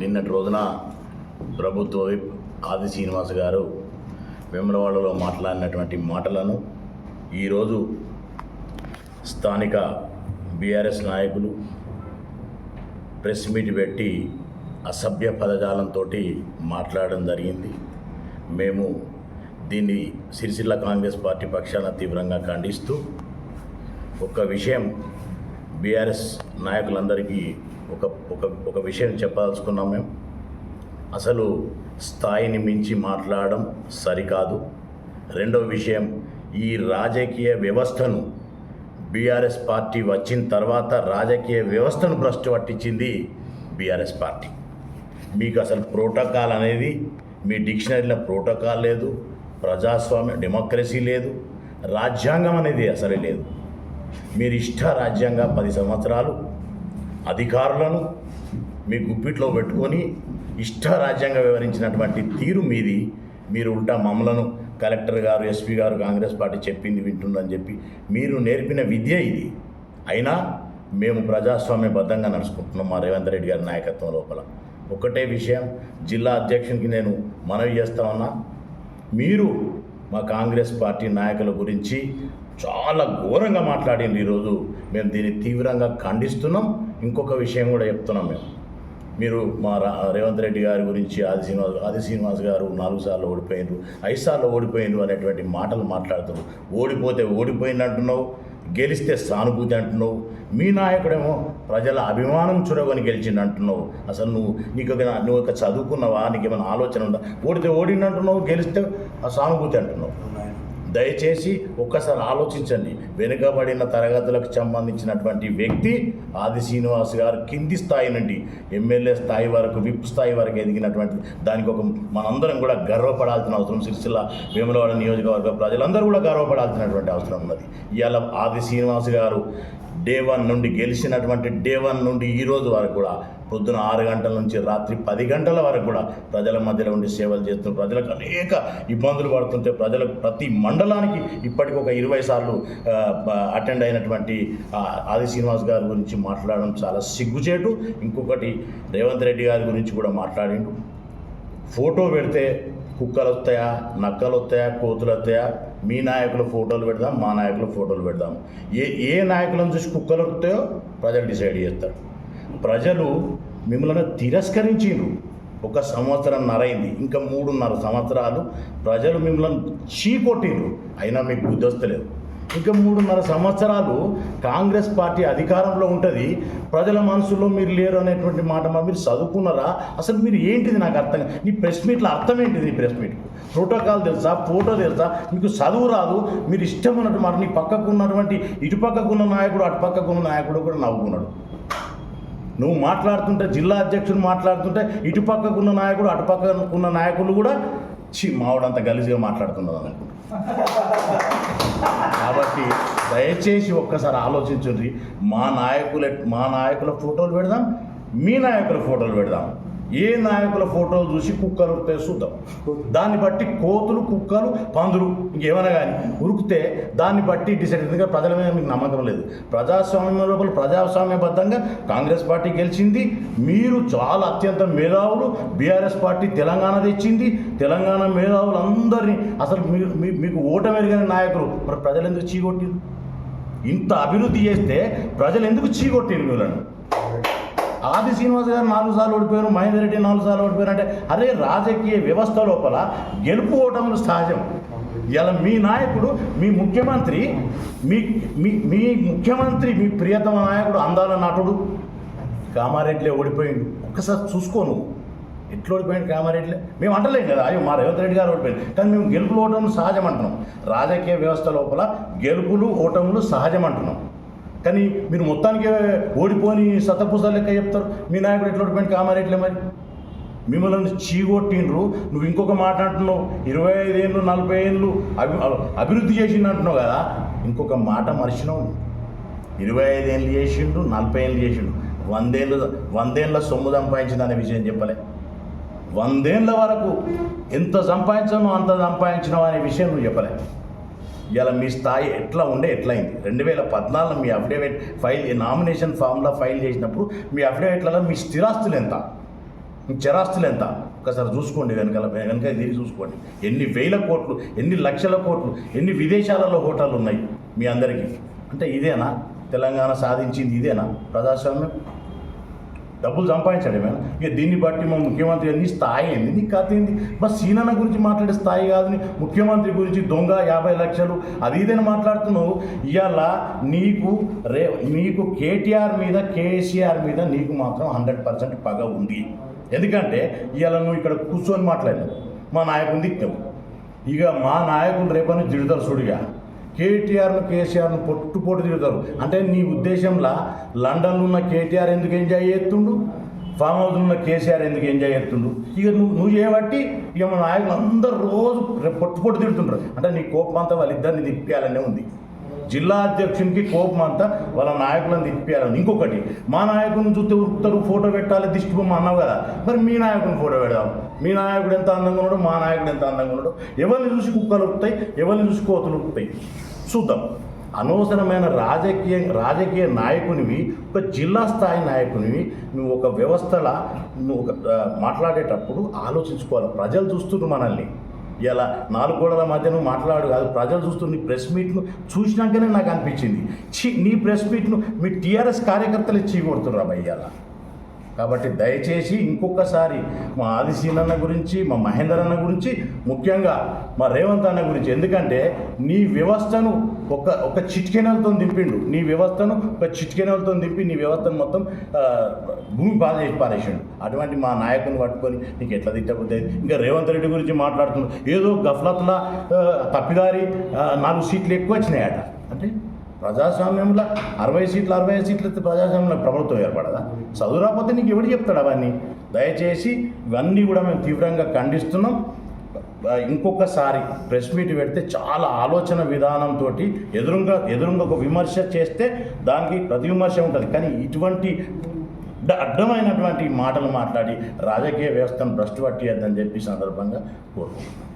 నిన్నటి రోజున ప్రభుత్వ విప్ ఆది శ్రీనివాస్ గారు వెమ్రవాడలో మాట్లాడినటువంటి మాటలను ఈరోజు స్థానిక బీఆర్ఎస్ నాయకులు ప్రెస్ మీట్ పెట్టి అసభ్య పదజాలంతో మాట్లాడడం జరిగింది. మేము దీన్ని సిరిసిల్ల కాంగ్రెస్ పార్టీ పక్షాన తీవ్రంగా ఖండిస్తూ ఒక విషయం బీఆర్ఎస్ నాయకులందరికీ ఒక ఒక ఒక విషయం చెప్పదలుచుకున్నాం మేము. అసలు స్థాయిని మించి మాట్లాడడం సరికాదు. రెండవ విషయం ఈ రాజకీయ వ్యవస్థను బీఆర్ఎస్ పార్టీ వచ్చిన తర్వాత రాజకీయ వ్యవస్థను భ్రష్టు పట్టించింది బీఆర్ఎస్ పార్టీ. మీకు అసలు ప్రోటోకాల్ అనేది మీ డిక్షనరీలో ప్రోటోకాల్ లేదు ప్రజాస్వామ్య డెమోక్రసీ లేదు రాజ్యాంగం అనేది అసలే లేదు. మీరు ఇష్ట రాజ్యంగా పది సంవత్సరాలు అధికారులను మీ గుప్పిట్లో పెట్టుకొని ఇష్ట రాజ్యంగా వివరించినటువంటి తీరు మీది మీరు ఉల్టా మమ్మలను కలెక్టర్ గారు ఎస్పీ గారు కాంగ్రెస్ పార్టీ చెప్పింది వింటుందని చెప్పి మీరు నేర్పిన విద్య ఇది. అయినా మేము ప్రజాస్వామ్యబద్ధంగా నడుచుకుంటున్నాం మా రేవంత్ రెడ్డి గారి నాయకత్వం లోపల. ఒకటే విషయం జిల్లా అధ్యక్షునికి నేను మనవి చేస్తా ఉన్నా. మీరు మా కాంగ్రెస్ పార్టీ నాయకుల గురించి చాలా ఘోరంగా మాట్లాడింది ఈరోజు. మేము దీన్ని తీవ్రంగా ఖండిస్తున్నాం. ఇంకొక విషయం కూడా చెప్తున్నాం మేము. మీరు మా రా రేవంత్ రెడ్డి గారి గురించి ఆది శ్రీనివాస్ ఆది శ్రీనివాస్ గారు నాలుగు సార్లు ఓడిపోయినరు ఐదు సార్లు ఓడిపోయినరు అనేటువంటి మాటలు మాట్లాడుతున్నారు. ఓడిపోతే ఓడిపోయింది అంటున్నావు గెలిస్తే సానుభూతి అంటున్నావు మీ నాయకుడేమో ప్రజల అభిమానం చూడవని గెలిచింది అంటున్నావు. అసలు నువ్వు నీకు నువ్వు ఒక చదువుకున్నావా? నీకు ఏమైనా ఆలోచన ఉందా? ఓడితే ఓడింది అంటున్నావు గెలిస్తే ఆ సానుభూతి అంటున్నావు. దయచేసి ఒక్కసారి ఆలోచించండి. వెనుకబడిన తరగతులకు సంబంధించినటువంటి వ్యక్తి ఆది శ్రీనివాస్ గారు కింది స్థాయి నుండి ఎమ్మెల్యే స్థాయి వరకు విప్ స్థాయి వరకు ఎదిగినటువంటి దానికి ఒక మనందరం కూడా గర్వపడాల్సిన అవసరం సిరిసిల్ల వేములవాడ నియోజకవర్గ ప్రజలందరూ కూడా గర్వపడాల్సినటువంటి అవసరం ఉన్నది. ఇవాళ ఆది శ్రీనివాస్ గారు డే వన్ నుండి గెలిచినటువంటి డే వన్ నుండి ఈ రోజు వరకు కూడా పొద్దున ఆరు గంటల నుంచి రాత్రి పది గంటల వరకు కూడా ప్రజల మధ్యలో ఉండి సేవలు చేస్తూ ప్రజలకు అనేక ఇబ్బందులు పడుతుంటే ప్రజలకు ప్రతి మండలానికి ఇప్పటికి ఒక ఇరవై సార్లు అటెండ్ అయినటువంటి ఆది శ్రీనివాస్ గారి గురించి మాట్లాడడం చాలా సిగ్గుచేటు. ఇంకొకటి రేవంత్ రెడ్డి గారి గురించి కూడా మాట్లాడిండు. ఫోటో పెడితే కుక్కలు వస్తాయా నక్కలు వస్తాయా కోతులు వస్తాయా మీ నాయకుల ఫోటోలు పెడదాం మా నాయకుల ఫోటోలు పెడదాం. ఏ ఏ నాయకులను చూసి కుక్కలు వస్తాయో ప్రజలు డిసైడ్ చేస్తారు. ప్రజలు మిమ్మల్ని తిరస్కరించిండ్రు ఒక సంవత్సరం నరైంది ఇంకా మూడున్నర సంవత్సరాలు ప్రజలు మిమ్మల్ని చీకొట్టిండ్రు అయినా మీకు బుద్ధిస్తలేదు ఇంకా మూడున్నర సంవత్సరాలు కాంగ్రెస్ పార్టీ అధికారంలో ఉంటుంది. ప్రజల మనసులో మీరు లేరు అనేటువంటి మాట మీరు చదువుకున్నారా? అసలు మీరు ఏంటిది నాకు అర్థం నీ ప్రెస్ మీట్లో అర్థం ఏంటిది నీ ప్రెస్ మీట్ ప్రోటోకాల్ తెలుసా? ఫోటో తెలుసా? మీకు చదువు రాదు. మీరు ఇష్టం ఉన్నట్టు మాట నీ పక్కకు ఉన్నటువంటి ఇటు పక్కకు ఉన్న నాయకుడు అటు పక్కకు ఉన్న నాయకుడు కూడా నవ్వుకున్నాడు. నువ్వు మాట్లాడుతుంటే జిల్లా అధ్యక్షుడు మాట్లాడుతుంటే ఇటు నాయకుడు అటు ఉన్న నాయకులు కూడా చి మావాడంత గలీజ్గా మాట్లాడుతున్నారు అనుకుంటున్నాను కాబట్టి దయచేసి ఒక్కసారి ఆలోచించండి. మా నాయకుల మా నాయకుల ఫోటోలు పెడదాం మీ నాయకుల ఫోటోలు పెడదాం. ఏ నాయకుల ఫోటోలు చూసి కుక్కలు ఉరుకుతాయో చూద్దాం. దాన్ని బట్టి కోతులు కుక్కలు పందులు ఇంకేమైనా కానీ ఉరికితే దాన్ని బట్టి డిసైడ్ ఎందుకంటే ప్రజల మీద మీకు నమ్మకం లేదు. ప్రజాస్వామ్యం లోపల ప్రజాస్వామ్యబద్ధంగా కాంగ్రెస్ పార్టీ గెలిచింది. మీరు చాలా అత్యంత మేధావులు. బీఆర్ఎస్ పార్టీ తెలంగాణ తెచ్చింది. తెలంగాణ మేధావులు అందరినీ అసలు మీరు మీ- మీకు ఓటమెరిగిన నాయకులు. మరి ప్రజలు ఎందుకు చీకొట్టింది ఇంత అభివృద్ధి చేస్తే ప్రజలు ఎందుకు చీకొట్టింది వీళ్ళను? ఆది శ్రీనివాస్ గారు నాలుగు సార్లు ఓడిపోయారు మహేందర్ రెడ్డి నాలుగు సార్లు ఓడిపోయారు అంటే అరే రాజకీయ వ్యవస్థ లోపల గెలుపు ఓటములు సహజం. ఇలా మీ నాయకుడు మీ ముఖ్యమంత్రి మీ మీ మీ ముఖ్యమంత్రి మీ ప్రియతమ నాయకుడు అందాల నటుడు. కామారెడ్డిలే ఓడిపోయిండు. ఒక్కసారి చూసుకో నువ్వు. ఎట్లా ఓడిపోయింది కామారెడ్డిలే? మేము అంటలేం కదా. అయ్యో మా రేవంత్ రెడ్డి గారు ఓడిపోయింది కానీ మేము గెలుపులు ఓటములు సహజం అంటున్నాం. రాజకీయ వ్యవస్థ లోపల గెలుపులు ఓటములు సహజం అంటున్నాం. కానీ మీరు మొత్తానికి ఓడిపోని సతపూస లెక్క చెప్తారు? మీ నాయకుడు ఎట్లా ఓడిపోయింది కామారెడ్డిలే మరి. మిమ్మల్ని చీగొట్టిండ్రు. నువ్వు ఇంకొక మాట అంటున్నావు. ఇరవై ఐదేళ్ళు నలభై ఏళ్ళు అభి అభివృద్ధి చేసిండు అంటున్నావు కదా? ఇంకొక మాట మర్చినావు ఇరవై ఐదేళ్ళు చేసిండు నలభై ఏళ్ళు చేసిండు. వందేళ్ళు వందేళ్ళ సొమ్ము సంపాదించింది అనే విషయం చెప్పలే. వందేళ్ళ వరకు ఎంత సంపాదించానో అంత సంపాదించినావు అనే విషయం నువ్వు చెప్పలే. ఇలా మీ స్థాయి ఎట్లా ఉండే ఎట్లయింది? రెండు వేల పద్నాలుగులో మీ అఫిడవిట్ ఫైల్ నామినేషన్ ఫామ్లో ఫైల్ చేసినప్పుడు మీ అఫిడవిట్లలో మీ స్థిరాస్తులు ఎంత? చరాస్తులు ఎంత? ఒకసారి చూసుకోండి వెనకాల వెనక తిరిగి చూసుకోండి. ఎన్ని వేల కోట్లు ఎన్ని లక్షల కోట్లు ఎన్ని విదేశాలలో హోటళ్ళు ఉన్నాయి మీ అందరికీ? అంటే ఇదేనా? తెలంగాణ సాధించింది ఇదేనా? ప్రజాస్వామ్యం? డబ్బులు సంపాదించడమేనా ఇక దీన్ని బట్టి మా ముఖ్యమంత్రి నీ స్థాయి ఏంది? నీ కథ ఏంది? బస్ సీనన్న గురించి మాట్లాడే స్థాయి కాదు ముఖ్యమంత్రి గురించి దొంగ యాభై లక్షలు. అది ఇదని మాట్లాడుతున్నావు? ఇవాళ నీకు రే నీకు కేటీఆర్ మీద కేసీఆర్ మీద నీకు మాత్రం హండ్రెడ్ పర్సెంట్ పగ ఉంది. ఎందుకంటే ఇవాళ నువ్వు ఇక్కడ కూర్చొని మాట్లాడినావు. మా నాయకుని దిక్కావు ఇక మా నాయకులు రేపని జిడుతారు సుడిగా. కేటీఆర్ను కేసీఆర్ను పొట్టు పొట్టు తిరుగుతారు. అంటే నీ ఉద్దేశంలో లండన్లో ఉన్న కేటీఆర్ ఎందుకు ఎంజాయ్ చేస్తుండు? ఫామ్ హౌస్లో ఉన్న కేసీఆర్ ఎందుకు ఎంజాయ్ చేస్తుండు? ఇక నువ్వు నువ్వు చేయబట్టి ఇక మన నాయకులు అందరు రోజు పొట్టు పొట్టు తిడుతుంటారు అంటే నీ కోపం అంతా వాళ్ళిద్దరిని తిప్పియాలనే ఉంది. జిల్లా అధ్యక్షునికి కోపం అంతా వాళ్ళ నాయకులను తిప్పియాలని. ఇంకొకటి మా నాయకుని చూస్తే ఉత్తరు ఫోటో పెట్టాలి దిష్టి బొమ్మ అన్నావు కదా. మరి మీ నాయకుని ఫోటో పెడదాం. మీ నాయకుడు ఎంత అందంగా ఉన్నాడు మా నాయకుడు ఎంత అందంగా ఉన్నాడు? ఎవరిని చూసి కుక్కలు ఉరుకుతాయి? ఎవరిని చూసి కోతలు ఉరుకుతాయి? చూద్దాం. అనవసరమైన రాజకీయ రాజకీయ నాయకునివి ఒక జిల్లా స్థాయి నాయకునివి నువ్వు ఒక వ్యవస్థలా నువ్వు ఒక మాట్లాడేటప్పుడు ఆలోచించుకోవాలి. ప్రజలు చూస్తున్నారు మనల్ని. ఇలా నాలుగు గోడల మధ్య నువ్వు మాట్లాడు కాదు ప్రజలు చూస్తున్న నీ ప్రెస్ మీట్ను చూసినాకనే నాకు అనిపించింది. నీ ప్రెస్ మీట్ను మీ టీఆర్ఎస్ కార్యకర్తలు చీకొడుతున్నారు అబ్బాయి ఇలా కాబట్టి దయచేసి ఇంకొకసారి మా ఆదిశీన్ అన్న గురించి మా మహేందర్ అన్న గురించి ముఖ్యంగా మా రేవంత్ అన్న గురించి. ఎందుకంటే నీ వ్యవస్థను ఒక ఒక చిట్కెనలతో దింపిండు నీ వ్యవస్థను ఒక చిట్కెనలతో దింపి నీ వ్యవస్థను మొత్తం భూమి బాధ చేసి పారేసిండు. అటువంటి మా నాయకుని పట్టుకొని నీకు ఎట్లా తిట్టబుద్ది ఇంకా రేవంత్ రెడ్డి గురించి మాట్లాడుతున్నాడు ఏదో గఫ్లత్లా తప్పిదారి నాలుగు సీట్లు ఎక్కువ వచ్చినాయట. అంటే ప్రజాస్వామ్యంలో అరవై సీట్లు అరవై సీట్లు ఇస్తే ప్రజాస్వామ్యంలో ప్రభుత్వం ఏర్పడదా? చదువు రాకపోతే నీకు ఎవడు చెప్తాడు అవన్నీ? దయచేసి ఇవన్నీ కూడా మేము తీవ్రంగా ఖండిస్తున్నాం. ఇంకొకసారి ప్రెస్ మీట్ పెడితే చాలా ఆలోచన విధానంతో ఎదురుగా ఎదురుగా ఒక విమర్శ చేస్తే దానికి ప్రతి విమర్శ ఉంటుంది. కానీ ఇటువంటి అడ్డమైనటువంటి మాటలు మాట్లాడి రాజకీయ వ్యవస్థను భ్రష్టు పట్టియద్దని చెప్పి సందర్భంగా కోరుకుంటున్నాను